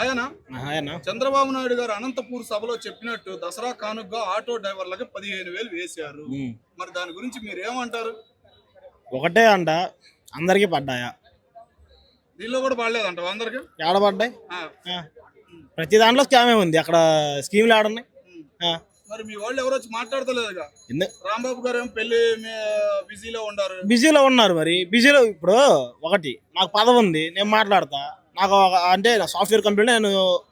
ఆయన? ఆయన? చంద్రబాబు నాయుడు గారు అనంతపూర్ సభలో చెప్పినట్టు దసరా కానుకగా ఆటో డ్రైవర్లకి పదిహేను వేలు వేశారు. మరి దాని గురించి మీరు ఏమంటారు ఒకటే అంట అందరికీ పడ్డాయా? దీనిలో కూడా పడలేదంట అందరికి? ఏడ పడ్డాయి. ప్రతి దాంట్లో స్కామే ఉంది అక్కడ స్కీమ్లు ఆడున్నాయి. మరి మీ వాళ్ళు ఎవరు వచ్చి మాట్లాడతలేదుగా? రాంబాబు గారు ఏమో పెళ్ళి బిజీలో ఉండారు బిజీలో ఉన్నారు మరి. బిజీలో ఇప్పుడు ఒకటి నాకు పదవి ఉంది నేను మాట్లాడతా. నాకు అంటే సాఫ్ట్వేర్ కంపెనీలో నేను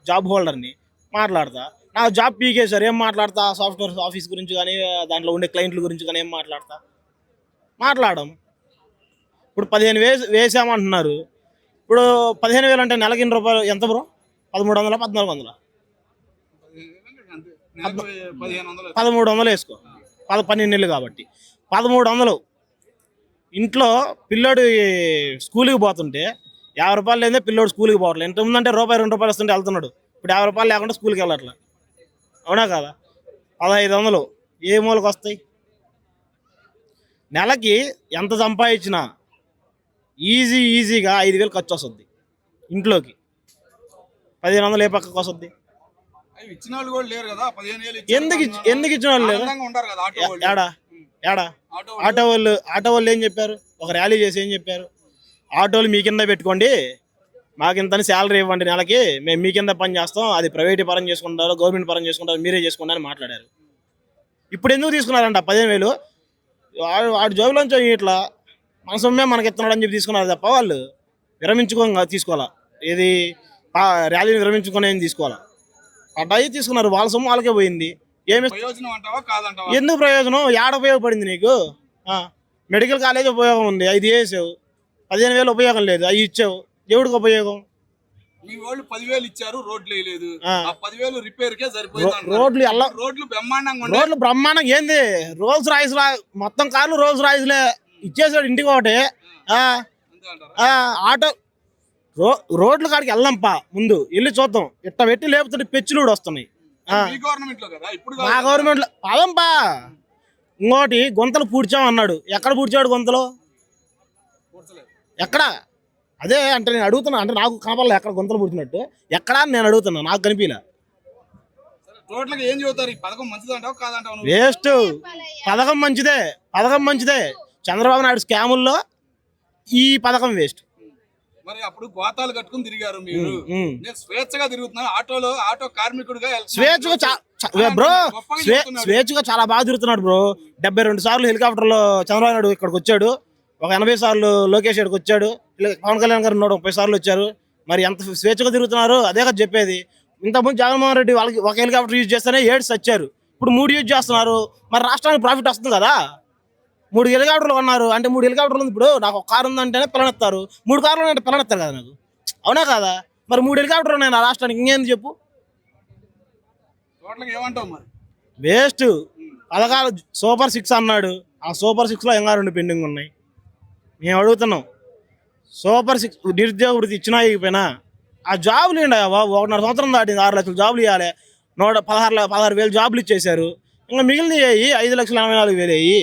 జాబ్ హోల్డర్ని మాట్లాడతా. నాకు జాబ్ పీకేశారు ఏం మాట్లాడతా? సాఫ్ట్వేర్ ఆఫీస్ గురించి కానీ దాంట్లో ఉండే క్లయింట్ల గురించి కానీ ఏం మాట్లాడతా? మాట్లాడడం ఇప్పుడు పదిహేను వేసి వేసామంటున్నారు. ఇప్పుడు పదిహేను వేలు అంటే నెలకి ఎన్ని రూపాయలు ఎంత బ్రో? పదమూడు వందల పద్నాలుగు వందల? పదిహేను పదమూడు వందలు వేసుకో. పద పన్నెండు నెలలు కాబట్టి. పదమూడు వందలు. ఇంట్లో పిల్లోడు స్కూల్కి పోతుంటే యాభై రూపాయలు లేదే పిల్లోడు స్కూల్కి పోవట్లేదు ఎంత ఉందంటే రూపాయి రెండు రూపాయలు వస్తుంటే వెళ్తున్నాడు. ఇప్పుడు యాభై రూపాయలు లేకుండా స్కూల్కి వెళ్ళట్లా. అవునా కదా? పదహైదు వందలు. ఏ మూలకు వస్తాయి? నెలకి ఎంత సంపాదించినా ఈజీ ఈజీగా ఐదు వేలు ఖర్చు వస్తుంది. ఇంట్లోకి. పదిహేను వందలు ఏ పక్కకు వస్తుంది? అవి ఇచ్చిన వాళ్ళు కూడా లేరు కదా. పదిహేను వేలు ఎందుకు ఎందుకు ఇచ్చిన వాళ్ళు లేరు? ఏడా ఏడా ఆటో వాళ్ళు ఆటో వాళ్ళు ఏం చెప్పారు? ఒక ర్యాలీ చేసి ఏం చెప్పారు? ఆటోలు మీ కింద పెట్టుకోండి. మాకు ఇంత శాలరీ ఇవ్వండి నెలకి. మేము మీ కింద పని చేస్తాం. అది ప్రైవేట్ పరం చేసుకుంటారు గవర్నమెంట్ పరం చేసుకుంటారు. మీరే చేసుకోండి అని మాట్లాడారు. ఇప్పుడు ఎందుకు తీసుకున్నారంట పదిహేను వేలు? వాడు వాడి జోబులోంచి ఇట్లా మన సొమ్మే మనకి ఇస్తున్నాడు అని చెప్పి తీసుకున్నారు తప్ప వాళ్ళు విరమించుకో తీసుకోవాలా? ఏది? ర్యాలీని విరమించుకొని ఏం తీసుకోవాలా? పడ్డాయి తీసుకున్నారు. వాళ్ళ సొమ్ము వాళ్ళకే పోయింది. ఏమి ఎందుకు ప్రయోజనం? ఏడ ఉపయోగపడింది నీకు? ఆ, మెడికల్ కాలేజ్ ఉపయోగం ఉంది. ఐదు వేసావు. పదిహేను వేలు ఉపయోగం లేదు. అవి ఇచ్చావు. దేవుడికి ఉపయోగం? మీ వాళ్ళు పదివేలు ఇచ్చారు రోడ్లు వేయలేదు. ఆ. పదివేలు రిపేర్ కే సరిపోయింది. రోడ్లు రోడ్లు బ్రహ్మాండంగా ఉన్నాయి. రోడ్లు బ్రహ్మాండంగా ఏంది? రోల్స్ రాయిస్ మొత్తం కార్లు రోల్స్ రాయిస్లే ఇచ్చేసాడు ఇంటికి ఒకటి. ఆటో రో రోడ్ల కాడికి వెళ్దాంపా. ముందు వెళ్ళి చూద్దాం. ఇట్ట పెట్టి లేపుతుంటే పెచ్చులుడు వస్తున్నాయి. మీ గవర్నమెంట్లో పదంపా. ఇంకోటి గుంతలు పూడ్చాం అన్నాడు. ఎక్కడ పూడ్చాడు గుంతలు. ఎక్కడ? అదే అంటే నేను అడుగుతున్నా అంటే నాకు కనపడలే ఎక్కడ గుంతలు పుట్టినట్టు ఎక్కడా అని నేను అడుగుతున్నా నాకు కనిపించలే రోడ్లకి ఏం చెబుతారు? ఈ పథకం మంచిది అంటావు కాదంటావు వేస్ట్. పథకం మంచిదే పథకం మంచిదే. చంద్రబాబు నాయుడు స్కాముల్లో ఈ పథకం వేస్ట్. మరి అప్పుడు గోతాలు కట్టుకుని తిరిగారు మీరు. నేను స్వేచ్ఛగా తిరుగుతున్నాను ఆటోలో ఆటో కార్మికుడిగా. స్వేచ్ఛగా బ్రో. స్వేచ్ఛగా చాలా బాగా తిరుగుతున్నాడు బ్రో. డెబ్బై రెండు సార్లు హెలికాప్టర్లో చంద్రబాబు నాయుడు ఇక్కడికి వచ్చాడు. ఒక ఎనభై సార్లు లోకేష్ ఇక్కడికి వచ్చాడు. పవన్ కళ్యాణ్ గారు ఉన్నాడు ముప్పై సార్లు వచ్చారు. మరి ఎంత స్వేచ్ఛగా తిరుగుతున్నారు అదే కదా చెప్పేది. ఇంతకుముందు జగన్మోహన్ రెడ్డి వాళ్ళకి ఒక హెలికాప్టర్ యూజ్ చేస్తేనే ఏడు చచ్చారు ఇప్పుడు మూడు యూజ్ చేస్తున్నారు. మరి రాష్ట్రానికి ప్రాఫిట్ వస్తుంది కదా. మూడు హెలికాప్టర్లు కొన్నారు. అంటే మూడు హెలికాప్టర్లు ఉంది ఇప్పుడు. నాకు ఒక కారు ఉందంటేనే పిల్లనెత్తారు. మూడు కార్లు అంటే పిల్లనెత్తారు కదా నాకు. అవునా కదా? మరి మూడు హెలికాప్టర్లు ఉన్నాయి నా రాష్ట్రానికి. ఇంకేంది చెప్పు. వేస్ట్. పథకాలు సూపర్ సిక్స్ అన్నాడు. ఆ సూపర్ సిక్స్లో ఇంకా రెండు పెండింగ్ ఉన్నాయి. మేము అడుగుతున్నాం. సూపర్ సిక్స్ నిరుద్యోగ వృత్తి ఇచ్చినా ఇకపోయినా ఆ జాబులు ఏంటి బాబు. ఒకటిన్నర సంవత్సరం దాటింది ఆరు లక్షలు జాబులు ఇవ్వాలి. నూట పదహారు పదహారు వేలు జాబులు ఇచ్చేశారు. ఇంకా మిగిలిన ఐదు లక్షల ఎనభై నాలుగు వేలు అయ్యి